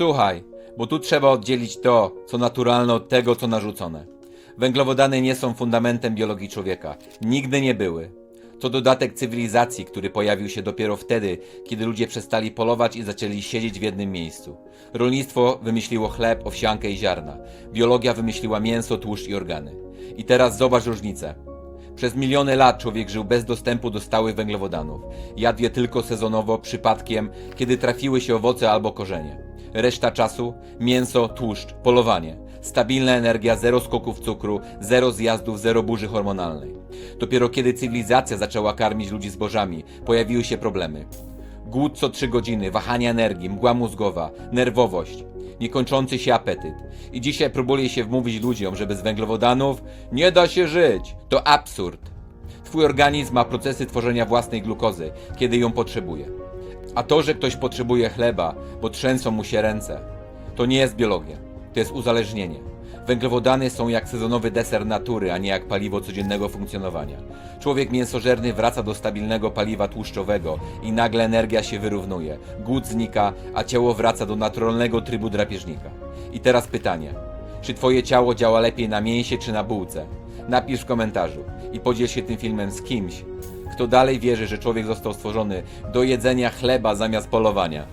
Słuchaj, bo tu trzeba oddzielić to, co naturalne od tego, co narzucone. Węglowodany nie są fundamentem biologii człowieka. Nigdy nie były. To dodatek cywilizacji, który pojawił się dopiero wtedy, kiedy ludzie przestali polować i zaczęli siedzieć w jednym miejscu. Rolnictwo wymyśliło chleb, owsiankę i ziarna. Biologia wymyśliła mięso, tłuszcz i organy. I teraz zobacz różnicę. Przez miliony lat człowiek żył bez dostępu do stałych węglowodanów. Jadł je tylko sezonowo, przypadkiem, kiedy trafiły się owoce albo korzenie. Reszta czasu mięso, tłuszcz, polowanie. Stabilna energia, zero skoków cukru, zero zjazdów, zero burzy hormonalnej. Dopiero kiedy cywilizacja zaczęła karmić ludzi zbożami, pojawiły się problemy. Głód co trzy godziny, wahanie energii, mgła mózgowa, nerwowość, niekończący się apetyt. I dzisiaj próbuje się wmówić ludziom, że bez węglowodanów nie da się żyć. To absurd. Twój organizm ma procesy tworzenia własnej glukozy, kiedy ją potrzebuje. A to, że ktoś potrzebuje chleba, bo trzęsą mu się ręce, to nie jest biologia. To jest uzależnienie. Węglowodany są jak sezonowy deser natury, a nie jak paliwo codziennego funkcjonowania. Człowiek mięsożerny wraca do stabilnego paliwa tłuszczowego i nagle energia się wyrównuje, głód znika, a ciało wraca do naturalnego trybu drapieżnika. I teraz pytanie. Czy twoje ciało działa lepiej na mięsie czy na bułce? Napisz w komentarzu i podziel się tym filmem z kimś, kto dalej wierzy, że człowiek został stworzony do jedzenia chleba zamiast polowania.